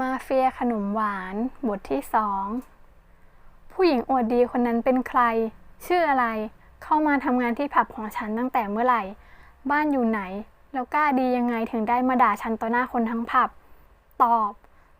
มาเฟียขนมหวาน บทที่สองผู้หญิงอวดดีคนนั้นเป็นใคร ชื่ออะไร เข้ามาทำงานที่ผับของฉันตั้งแต่เมื่อไหร่ บ้านอยู่ไหน แล้วกล้าดียังไงถึงได้มาด่าฉันต่อหน้าคนทั้งผับ ตอบ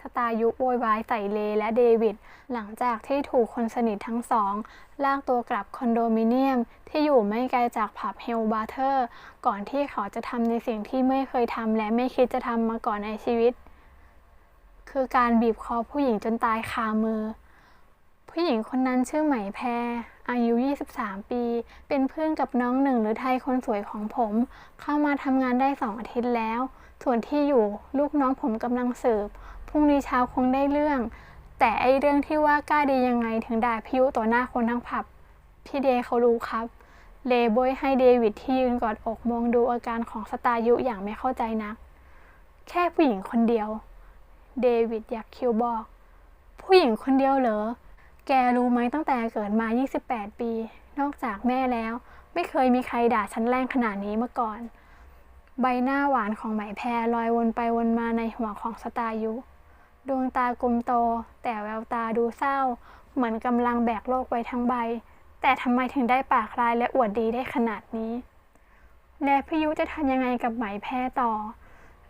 สตายุโวยวายใส่เลและเดวิดหลังจากที่ถูกคนสนิททั้งสอง ลากตัวกลับคอนโดมิเนียม ที่อยู่ไม่ไกลจากผับเฮลบาร์เทอร์ ก่อนที่เขาจะทำในสิ่งที่ไม่เคยทำและไม่คิดจะทำมาก่อนในชีวิต คือการบีบคอผู้หญิงจนตายคามือ ผู้หญิงคนนั้นชื่อไหมแพร อายุ 23 ปี เป็นเพื่อนกับน้องหนึ่งหรือไทยคนสวยของผม เข้ามาทำงานได้สองอาทิตย์แล้ว ส่วนที่อยู่ลูกน้องผมกำลังสืบ พรุ่งนี้เช้าคงได้เรื่อง แต่ไอเรื่องที่ว่ากล้าดียังไงถึงด่าพิยุต่อหน้าคนทั้งผับ พี่เดย์เขารู้ครับเลโบยให้เดวิดที่ยืนกอดอกมองดูอาการของสตายุอย่างไม่เข้าใจนัก แค่ผู้หญิงคนเดียว เดวิดอยากคิวบอก ผู้หญิงคนเดียวเหรอ แกรู้ไหมตั้งแต่เกิดมา 28 ปี นอกจากแม่แล้ว ไม่เคยมีใครด่าฉันแรงขนาดนี้มาก่อน ใบหน้าหวานของไหมแพรลอยวนไปวนมาในหัวของสตายุดวงตากลมโต แต่แววตาดูเศร้า เหมือนกำลังแบกโลกไว้ทั้งใบ แต่ทำไมถึงได้ปากร้ายและอวดดีได้ขนาดนี้ และพี่ยุจะทำยังไงกับไหมแพรต่อ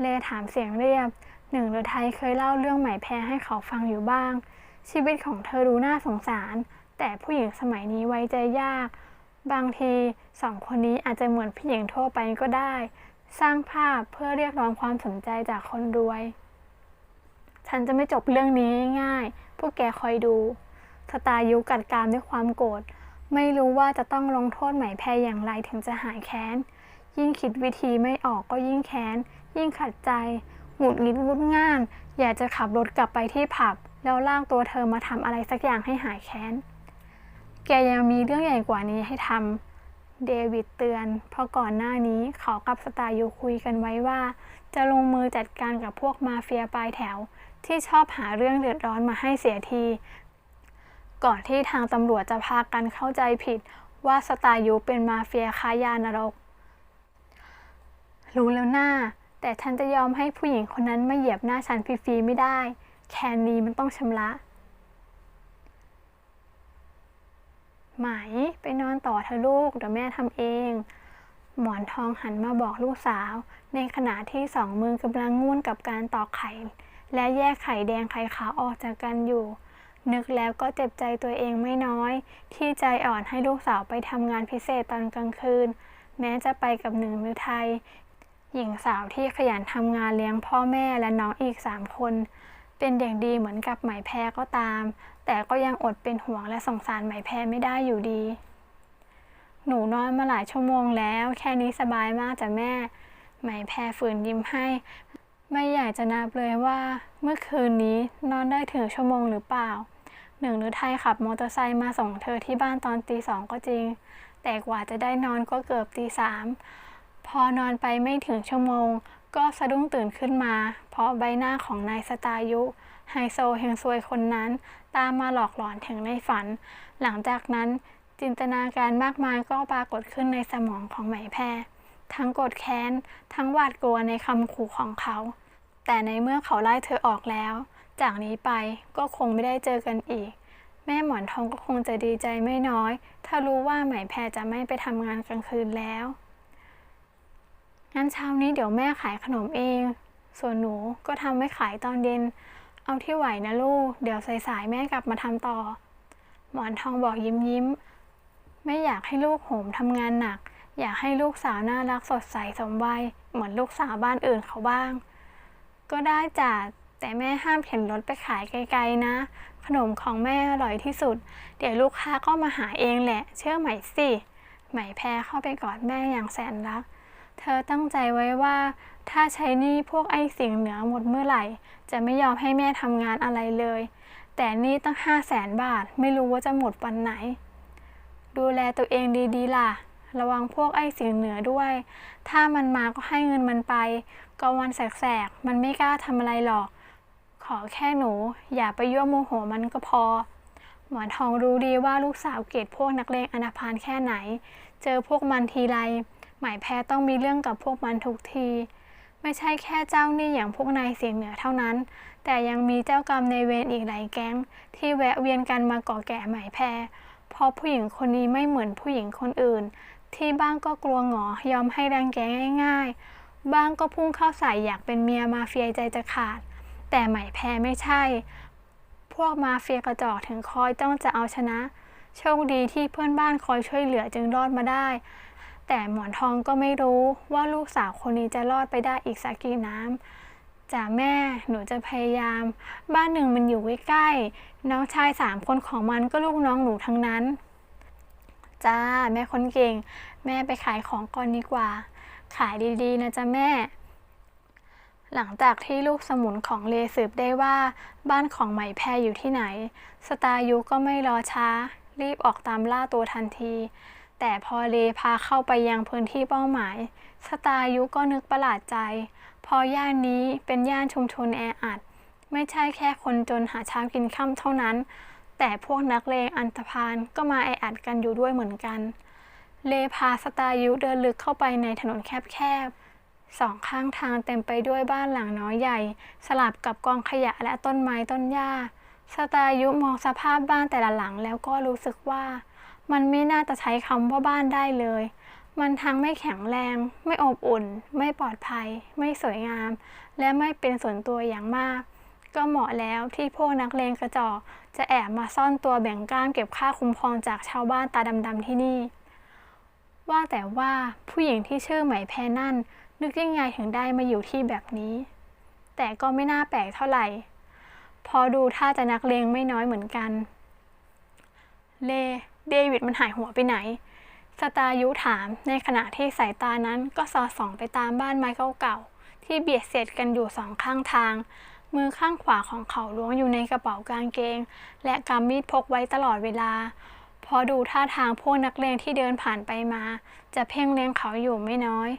เลถามเสียงเรียบ หนึ่งหรือไทยเคยเล่าเรื่องไหมแพรให้เขาฟังอยู่บ้าง ชีวิตของเธอดูน่าสงสาร แต่ผู้หญิงสมัยนี้ไว้ใจยาก บางทีสองคนนี้อาจจะเหมือนผู้หญิงทั่วไปก็ได้ สร้างภาพเพื่อเรียกร้องความสนใจจากคนรวย ฉันจะไม่จบเรื่องนี้ง่ายๆ พวกแกคอยดูสตายุกัดกรามด้วยความโกรธ ไม่รู้ว่าจะต้องลงโทษไหมแพรอย่างไรถึงจะหายแค้น ยิ่งคิดวิธีไม่ออกก็ยิ่งแค้น ยิ่งขัดใจ หงุดหงิดงุดง่าน อยากจะขับรถกลับไปที่ผับ แล้วลากตัวเธอมาทำอะไรสักอย่างให้หายแค้น แกยังมีเรื่องใหญ่กว่านี้ให้ทำ เดวิดเตือน เพราะก่อนหน้านี้เขากับสตายุคุยกันไว้ว่า จะลงมือจัดการกับพวกมาเฟียปลายแถว ที่ชอบหาเรื่องเดือดร้อนมาให้เสียที ก่อนที่ทางตำรวจจะพากันเข้าใจผิดว่าสตายุเป็นมาเฟียค้ายานรกรู้แล้วหน้า แต่ฉันจะยอมให้ผู้หญิงคนนั้นมาเหยียบหน้าฉันฟรีๆไม่ได้ แคนนี้มันต้องชำระ ไหมไปนอนต่อเธอะลูก เดี๋ยวแม่ทำเอง หมอนทองหันมาบอกลูกสาว ในขณะที่สองมือกำลังง่วนกับการตอกไข่ และแยกไข่แดงไข่ขาวออกจากกันอยู่ นึกแล้วก็เจ็บใจตัวเองไม่น้อย ที่ใจอ่อนให้ลูกสาวไปทำงานพิเศษตอนกลางคืนแม้จะไปกับหนึ่งหรือไทย หญิงสาวที่ขยันทำงานเลี้ยงพ่อแม่และน้องอีกสามคน เป็นเด็กดีเหมือนกับไหมแพรก็ตาม แต่ก็ยังอดเป็นห่วงและสงสารไหมแพรไม่ได้อยู่ดี หนูนอนมาหลายชั่วโมงแล้ว แค่นี้สบายมากจ้ะแม่ ไหมแพรฝืนยิ้มให้ ไม่อยากจะนับเลยว่า เมื่อคืนนี้นอนได้ถึงชั่วโมงหรือเปล่า หนึ่งหรือไทยขับมอเตอร์ไซค์มาส่งเธอที่บ้านตอนตีสองก็จริง แต่กว่าจะได้นอนก็เกือบตีสาม พอนอนไปไม่ถึงชั่วโมง ก็สะดุ้งตื่นขึ้นมา เพราะใบหน้าของนายสตายุ ไฮโซเฮงซวยคนนั้น ตามมาหลอกหลอนถึงในฝัน หลังจากนั้นจินตนาการมากมายก็ปรากฏขึ้นในสมองของไหมแพรทั้งโกรธแค้น ทั้งหวาดกลัวในคำขู่ของเขา แต่ในเมื่อเขาไล่เธอออกแล้ว จากนี้ไปก็คงไม่ได้เจอกันอีก แม่หมอนทองก็คงจะดีใจไม่น้อย ถ้ารู้ว่าไหมแพรจะไม่ไปทำงานกลางคืนแล้ว งั้นเช้านี้เดี๋ยวแม่ขายขนมเอง ส่วนหนูก็ทำไว้ขายตอนเย็น เอาที่ไหวนะลูก เดี๋ยวสายๆแม่กลับมาทำต่อ หมอนทองบอกยิ้มยิ้ม ไม่อยากให้ลูกโหมทำงานหนัก อยากให้ลูกสาวน่ารักสดใสสมวัยเหมือนลูกสาวบ้านอื่นเขาบ้าง ก็ได้จ้ะแต่แม่ห้ามเข็นรถไปขายไกลๆนะ ขนมของแม่อร่อยที่สุด เดี๋ยวลูกค้าก็มาหาเองแหละ เชื่อไหมสิไหมแพรเข้าไปกอดแม่อย่างแสนรัก เธอตั้งใจไว้ว่า ถ้าใช้หนี้พวกไอ้สิ่งเหนือหมดเมื่อไหร่ จะไม่ยอมให้แม่ทำงานอะไรเลย แต่นี่ตั้งห้าแสนบาท ไม่รู้ว่าจะหมดวันไหน ดูแลตัวเองดีๆ ล่ะ ระวังพวกไอ้สิ่งเหนือด้วย ถ้ามันมาก็ให้เงินมันไปก็วันแสกๆ มันไม่กล้าทำอะไรหรอก ขอแค่หนู อย่าไปยั่วโมโหมันก็พอ หมอนทองรู้ดีว่าลูกสาวเกลียดพวกนักเลงอนาพานแค่ไหน เจอพวกมันทีไร หมายแพ้ต้องมีเรื่องกับพวกมันทุกที ไม่ใช่แค่เจ้าหนี้อย่างพวกนายเสียงเหนือเท่านั้น แต่ยังมีเจ้ากรรมในเวรอีกหลายแก๊ง ที่แวะเวียนกันมาก่อแก่หมายแพรเพราะผู้หญิงคนนี้ไม่เหมือนผู้หญิงคนอื่น ที่บ้างก็กลัวหงอยอมให้รังแกง่าย ๆ บ้างก็พุ่งเข้าใส่อยากเป็นเมียมาเฟียใจจะขาด แต่หมายแพรไม่ใช่ พวกมาเฟียกระจอกถึงคอยต้องจะเอาชนะ โชคดีที่เพื่อนบ้านคอยช่วยเหลือจึงรอดมาได้ แต่หมอนทองก็ไม่รู้ว่าลูกสาวคนนี้จะรอดไปได้อีกสักกี่น้ำจ่าแม่หนูจะพยายาม บ้านหนึ่งมันอยู่ใกล้ๆน้องชายสามคนของมันก็ลูกน้องหนูทั้งนั้น จ้า แม่คนเก่ง แม่ไปขายของก่อนดีกว่า ขายดีๆ นะจ๊ะแม่ หลังจากที่ลูกสมุนของเลสืบได้ว่า บ้านของไหมแพรอยู่ที่ไหน สตายุก็ไม่รอช้า รีบออกตามล่าตัวทันที แต่พอเลพาเข้าไปยังพื้นที่เป้าหมาย สตายุก็นึกประหลาดใจ พอย่านนี้เป็นย่านชุมชนแออัด ไม่ใช่แค่คนจนหาเช้ากินค่ำเท่านั้น แต่พวกนักเลงอันธพาลก็มาแออัดกันอยู่ด้วยเหมือนกัน เลพาสตายุเดินลึกเข้าไปในถนนแคบๆสองข้างทางเต็มไปด้วยบ้านหลังน้อยใหญ่ สลับกับกองขยะและต้นไม้ต้นหญ้าสตายุมองสภาพบ้านแต่ละหลังแล้วก็รู้สึกว่า มันไม่น่าจะใช้คำว่าบ้านได้เลย มันทั้งไม่แข็งแรง ไม่อบอุ่น ไม่ปลอดภัย ไม่สวยงาม และไม่เป็นส่วนตัวอย่างมาก ก็เหมาะแล้วที่พวกนักเลงกระจอกจะแอบมาซ่อนตัวแบ่งกล้ามเก็บค่าคุ้มครองจากชาวบ้านตาดำๆที่นี่ ว่าแต่ว่าผู้หญิงที่ชื่อไหมแพนั่น นึกยังไงถึงได้มาอยู่ที่แบบนี้ แต่ก็ไม่น่าแปลกเท่าไหร่ พอดูท่าจะนักเลงไม่น้อยเหมือนกัน เล เดวิดมันหายหัวไปไหน สตายุถามในขณะที่สายตานั้นก็สอดส่องไปตามบ้านไม้เก่าๆที่เบียดเสียดกันอยู่สองข้างทาง มือข้างขวาของเขาล้วงอยู่ในกระเป๋ากางเกง และกำมีดพกไว้ตลอดเวลา พอดูท่าทางพวกนักเลงที่เดินผ่านไปมา จะเพ่งเล็งเขาอยู่ไม่น้อย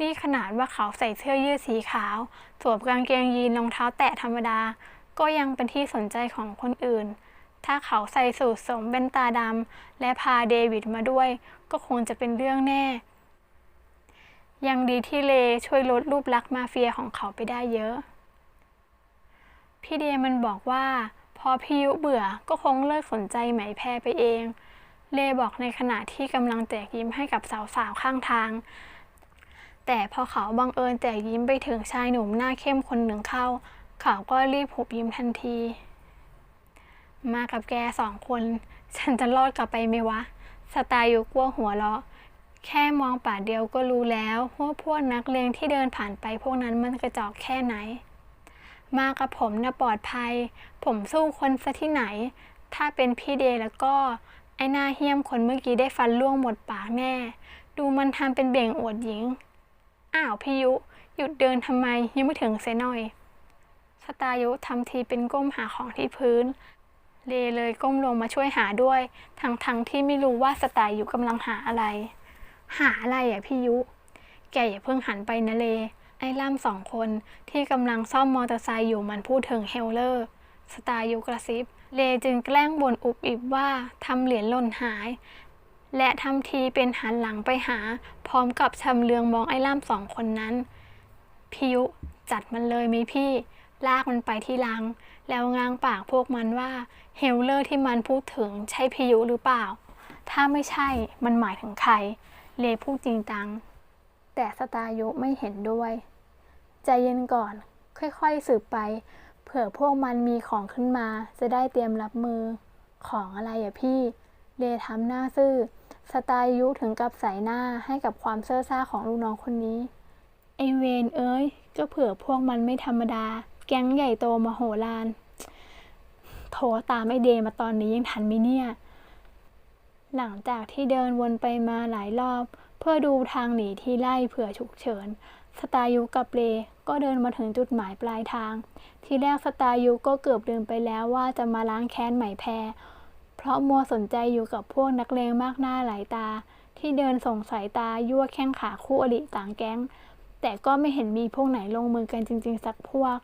นี่ขนาดว่าเขาใส่เสื้อยืดสีขาว สวมกางเกงยีนรองเท้าแตะธรรมดา ก็ยังเป็นที่สนใจของคนอื่น ถ้าเขาใส่สูทสมเป็นตาดำและพาเดวิดมาด้วย ก็คงจะเป็นเรื่องแน่ ยังดีที่เลช่วยลดรูปลักษณ์มาเฟียของเขาไปได้เยอะ พี่เดมันบอกว่า พอพี่ยุเบื่อก็คงเลิกสนใจไหมแพรไปเอง เลบอกในขณะที่กำลังแจกยิ้มให้กับสาวๆข้างทางแต่พอเขาบังเอิญแจกยิ้มไปถึงชายหนุ่มหน้าเข้มคนหนึ่งเข้า เขาก็รีบหุบยิ้มทันที มากับแกสองคน ฉันจะรอดกลับไปไหมวะ สตล์ยุกลัวหัวเราะ แค่มองป่าเดียวก็รู้แล้วว่าพวกนักเลงที่เดินผ่านไปพวกนั้นมันกระจอกแค่ไหน มากับผมนะปลอดภัย ผมสู้คนซะที่ไหน ถ้าเป็นพี่เดย์แล้วก็ ไอหน้าเหี้ยมคนเมื่อกี้ได้ฟันล่วงหมดปากแน่ ดูมันทำเป็นเบ่งอวดหญิง อ้าวพี่ยุ หยุดเดินทำไมยังไม่ถึงเสียหน่อยสตายุทำทีเป็นก้มหาของที่พื้น เลเลยก้มลงมาช่วยหาด้วย ทั้งๆทที่ไม่รู้ว่าสไตายุกำลังหาอะไร หาอะไรอะพี่ยุ แกอย่าเพิ่งหันไปนะเลไอ้ล่ำสองคนที่กำลังซ่อมมอเตอร์ไซค์อยู่มันพูดถึงเฮลเลอร์ สไตายุกระซิบ เลจึงแกล้งบ่นอุบอิบว่าทำเหรียญหล่นหาย และทำทีเป็นหันหลังไปหา พร้อมกับชำเลืองมองไอ้ล่ำสองคนนั้น พิยุจัดมันเลยไหมพี่ ลากมันไปที่ลัง แล้วง้างปากพวกมันว่าเฮลเลอร์ที่มันพูดถึงใช่พิยุหรือเปล่า ถ้าไม่ใช่มันหมายถึงใคร เลพูดจริงจัง แต่สตายุไม่เห็นด้วย ใจเย็นก่อน ค่อยๆสืบไป เผื่อพวกมันมีของขึ้นมาจะได้เตรียมรับมือ ของอะไรอะพี่ เลทำหน้าซื่อ สตายุถึงกับใส่หน้าให้กับความเซ่อซ่าของลูกน้องคนนี้ไอเวนเอ้ย ก็เผื่อพวกมันไม่ธรรมดา แก๊งใหญ่โตมโหฬารโทรตามไอเดมาตอนนี้ยังทันไหมเนี่ย หลังจากที่เดินวนไปมาหลายรอบ เพื่อดูทางหนีที่ไล่เผื่อฉุกเฉิน สตายุกับเลก็เดินมาถึงจุดหมายปลายทาง ทีแรกสตายุก็เกือบลืมไปแล้วว่าจะมาล้างแค้นไหมแพร เพราะมัวสนใจอยู่กับพวกนักเลงมากหน้าหลายตา ที่เดินส่งสายตายั่วแข้งขาคู่อริต่างแก๊ง แต่ก็ไม่เห็นมีพวกไหนลงมือกันจริง ๆ สักพวก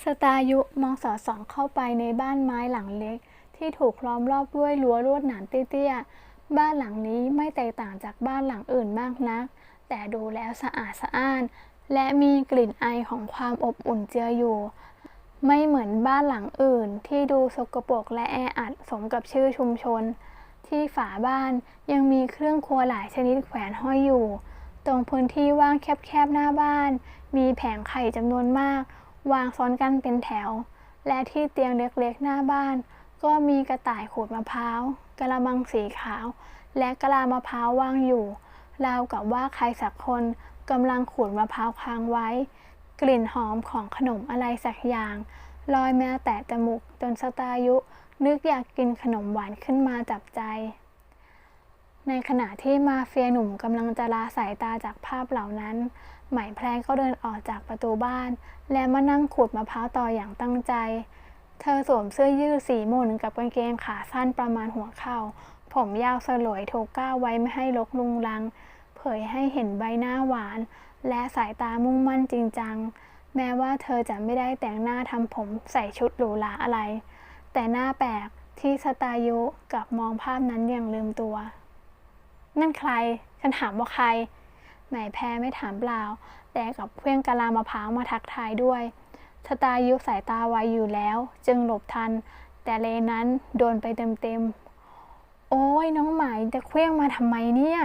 สตายุมองสอดส่องเข้าไปในบ้านไม้หลังเล็ก ที่ถูกล้อมรอบด้วยรั้วลวดหนามเตี้ยๆ บ้านหลังนี้ไม่แตกต่างจากบ้านหลังอื่นมากนัก แต่ดูแล้วสะอาดสะอ้าน และมีกลิ่นไอของความอบอุ่นเจืออยู่ ไม่เหมือนบ้านหลังอื่นที่ดูสกปรกและแออัดสมกับชื่อชุมชน ที่ฝาบ้านยังมีเครื่องครัวหลายชนิดแขวนห้อยอยู่ ตรงพื้นที่ว่างแคบๆหน้าบ้าน มีแผงไข่จำนวนมาก วางซ้อนกันเป็นแถว และที่เตียงเล็กๆหน้าบ้าน ก็มีกระต่ายขูดมะพร้าวกระมังสีขาว และกะลามะพร้าววางอยู่ ราวกับว่าใครสักคนกำลังขูดมะพร้าวค้างไว้ กลิ่นหอมของขนมอะไรสักอย่างลอยมาแต่จมูกจนสตายุนึกอยากกินขนมหวานขึ้นมาจับใจ ในขณะที่มาเฟียหนุ่มกำลังจะลาสายตาจากภาพเหล่านั้น ไหมแพรก็เดินออกจากประตูบ้าน และมานั่งขูดมะพร้าวต่ออย่างตั้งใจ เธอสวมเสื้อยืดสีม่นกับกางเกงขาสั้นประมาณหัวเข่า ผมยาวสลวยถูกก้าวไว้ไม่ให้ลกลุงลัง เผยให้เห็นใบหน้าหวาน และสายตามุ่งมั่นจริงจัง แม้ว่าเธอจะไม่ได้แต่งหน้าทำผมใส่ชุดหรูหราอะไร แต่หน้าแปลกที่สตายุกับมองภาพนั้นอย่างลืมตัว นั่นใคร ฉันถามว่าใคร ไหมแพรไม่ถามเปล่า แต่กับเพื่อนกะลามะพร้าวมาทักทายด้วยสตายุสายตาไวอยู่แล้ว จึงหลบทัน แต่เลนั้นโดนไปเต็มๆ โอ้ยน้องไหมจะเคว้งมาทำไมเนี่ย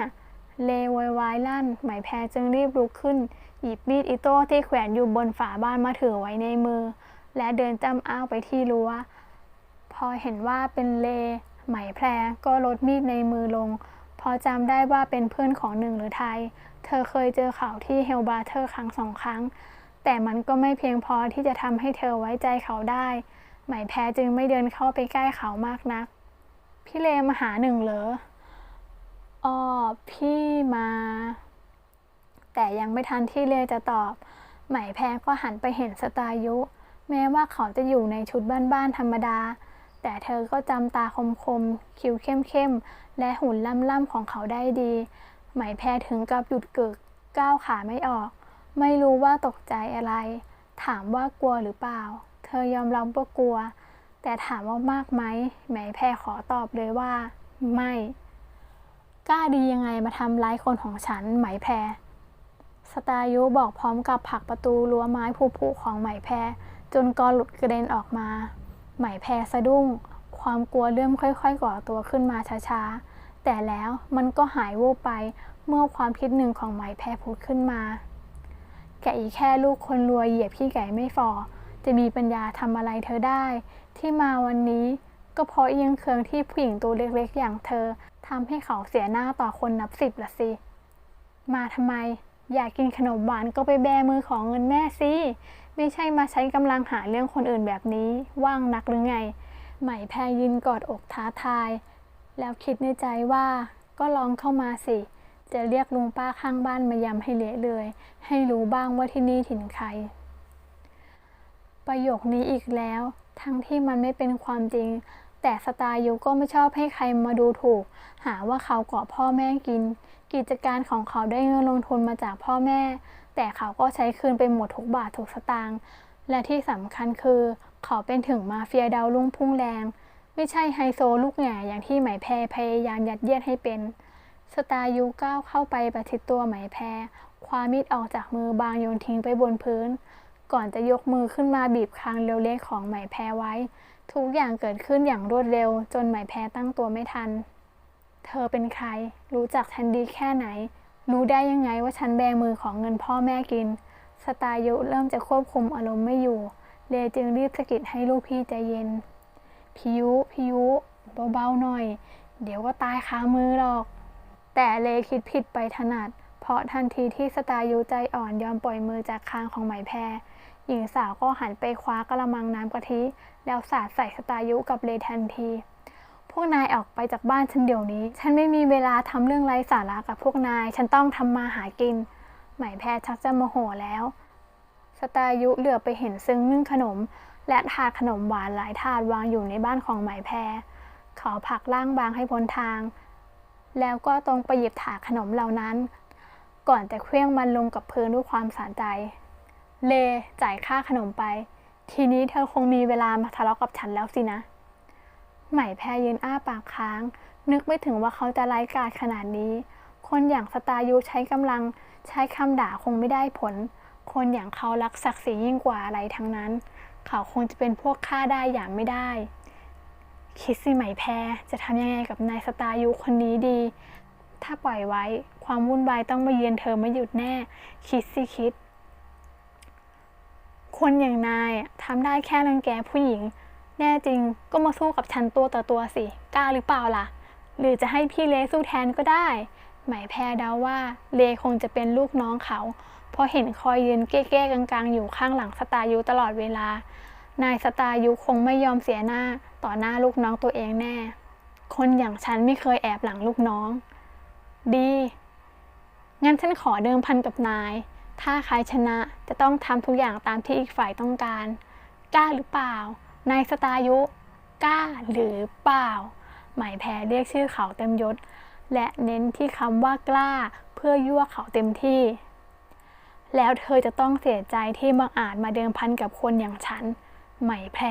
เลวยวายลั่น ไหมแพรจึงรีบลุกขึ้น หยิบมีดอิโต้ที่แขวนอยู่บนฝาบ้านมาถือไว้ในมือ และเดินจำอ้าวไปที่รั้วพอเห็นว่าเป็นเล ไหมแพรก็ลดมีดในมือลง พอจำได้ว่าเป็นเพื่อนของหนึ่งหรือไทย เธอเคยเจอเขาที่เฮลบาเทอร์ครั้งสองครั้ง แต่มันก็ไม่เพียงพอที่จะทำให้เธอไว้ใจเขาได้ ไหมแพรจึงไม่เดินเข้าไปใกล้เขามากนัก พี่เลมาหาหนึ่งเหรออ้อพี่มา แต่ยังไม่ทันที่เลจะตอบ ไหมแพรก็หันไปเห็นสตายุ แม้ว่าเขาจะอยู่ในชุดบ้านๆธรรมดา แต่เธอก็จำตาคมๆคิ้วเข้มๆและหุ่นล่ำๆของเขาได้ดี ไหมแพรถึงกับหยุดกึก ก้าวขาไม่ออก ไม่รู้ว่าตกใจอะไร ถามว่ากลัวหรือเปล่า เธอยอมรับว่ากลัว แต่ถามว่ามากไหมไหมแพรขอตอบเลยว่า ไม่กล้าดียังไงมาทำร้ายคนของฉันไหมแพรสตายุบอกพร้อมกับผลักประตูรั้วไม้ผุๆของไหมแพรจนกรหลุดกระเด็นออกมา ไหมแพรสะดุ้ง ความกลัวเริ่มค่อย ๆ ก่อตัวขึ้นมาช้าๆ แต่แล้วมันก็หายวูบไปเมื่อความคิดหนึ่งของไหมแพรผุดขึ้นมา แกอีแค่ลูกคนรวยเหยียบขี้ไก่ไม่ฟอ จะมีปัญญาทำอะไรเธอได้ ที่มาวันนี้ก็เพราะเอียงเคืองที่ผู้หญิงตัวเล็กๆ อย่างเธอทำให้เขาเสียหน้าต่อคนนับสิบละสิ มาทำไม อยากกินขนมหวานก็ไปแบมือของเงินแม่สิ ไม่ใช่มาใช้กำลังหาเรื่องคนอื่นแบบนี้ ว่างนักหรือไง ไหมแพรยืนกอดอกท้าทาย แล้วคิดในใจว่า ก็ลองเข้ามาสิ จะเรียกลุงป้าข้างบ้านมายำให้เละเลย ให้รู้บ้างว่าที่นี่ถิ่นใคร ประโยคนี้อีกแล้ว ทั้งที่มันไม่เป็นความจริง แต่สตายุก็ไม่ชอบให้ใครมาดูถูก หาว่าเขาเกาะพ่อแม่กิน กิจการของเขาได้เงินลงทุนมาจากพ่อแม่ แต่เขาก็ใช้คืนไปหมดทุกบาททุกสตางค์และที่สำคัญคือ เขาเป็นถึงมาเฟียดาวรุ่งพุ่งแรง ไม่ใช่ไฮโซลูกแง่อย่างที่ไหมแพรพยายามยัดเยียดให้เป็น สตายุก้าวเข้าไปประชิดตัวไหมแพรคว้ามีดออกจากมือบางโยนทิ้งไปบนพื้น ก่อนจะยกมือขึ้นมาบีบคางเร็วเล็กของไหมแพรไว้ ทุกอย่างเกิดขึ้นอย่างรวดเร็ว จนไหมแพรตั้งตัวไม่ทัน เธอเป็นใคร รู้จักฉันดีแค่ไหน รู้ได้ยังไงว่าฉันแบมือของเงินพ่อแม่กิน สตายุเริ่มจะควบคุมอารมณ์ไม่อยู่ เลจึงรีบสะกิดให้ลูกพี่ใจเย็น พิยุ พิยุ เบาๆหน่อย เดี๋ยวก็ตายคามือหรอก แต่เลคิดผิดไปถนัด เพราะทันทีที่สตายุใจอ่อนยอมปล่อยมือจากคางของไหมแพรหญิงสาวก็หันไปคว้ากระมังน้ำกะทิ แล้วสาดใส่สตายุกับเลทันที พวกนายออกไปจากบ้านฉันเดี๋ยวนี้ ฉันไม่มีเวลาทำเรื่องไร้สาระกับพวกนาย ฉันต้องทำมาหากิน ไหมแพรชักจะโมโหแล้ว สตายุเหลือไปเห็นซึ้งนึ่งขนม และถาดขนมหวานหลายถาดวางอยู่ในบ้านของไหมแพรเขาผักร่างบางให้พ้นทาง แล้วก็ตรงไปหยิบถาดขนมเหล่านั้น ก่อนจะเคลื่องมันลงกับพื้นด้วยความสะใจ เลจ่ายค่าขนมไป ทีนี้เธอคงมีเวลามาทะเลาะกับฉันแล้วสินะ ไหมแพรยืนอ้าปากค้าง นึกไม่ถึงว่าเขาจะไร้กาจขนาดนี้ คนอย่างสตายุใช้กำลัง ใช้คำด่าคงไม่ได้ผล คนอย่างเขารักศักดิ์ศรียิ่งกว่าอะไรทั้งนั้น เขาคงจะเป็นพวกฆ่าได้อย่างไม่ได้ คิดสิไหมแพรจะทำยังไงกับนายสตายุคนนี้ดี ถ้าปล่อยไว้ความวุ่นวายต้องมาเยือนเธอไม่หยุดแน่ คิดสิคิด คนอย่างนายทำได้แค่รังแกผู้หญิง แน่จริงก็มาสู้กับฉันตัวต่อตัวสิ กล้าหรือเปล่าล่ะ หรือจะให้พี่เลสู้แทนก็ได้ไหมแพรเดาว่าเลคงจะเป็นลูกน้องเขา เพราะเห็นคอยยืนเก้ๆกลางๆ อยู่ข้างหลังสตายุตลอดเวลา นายสตายุคงไม่ยอมเสียหน้าต่อหน้าลูกน้องตัวเองแน่ คนอย่างฉันไม่เคยแอบหลังลูกน้อง ดี งั้นฉันขอเดิมพันกับนาย ถ้าใครชนะจะต้องทำทุกอย่างตามที่อีกฝ่ายต้องการ กล้าหรือเปล่า นายสตายุกล้าหรือเปล่า หมายแพรเรียกชื่อเขาเต็มยศ และเน้นที่คำว่ากล้าเพื่อยั่วเขาเต็มที่ แล้วเธอจะต้องเสียใจที่บังอาจมาเดิมพันกับคนอย่างฉัน หมแพร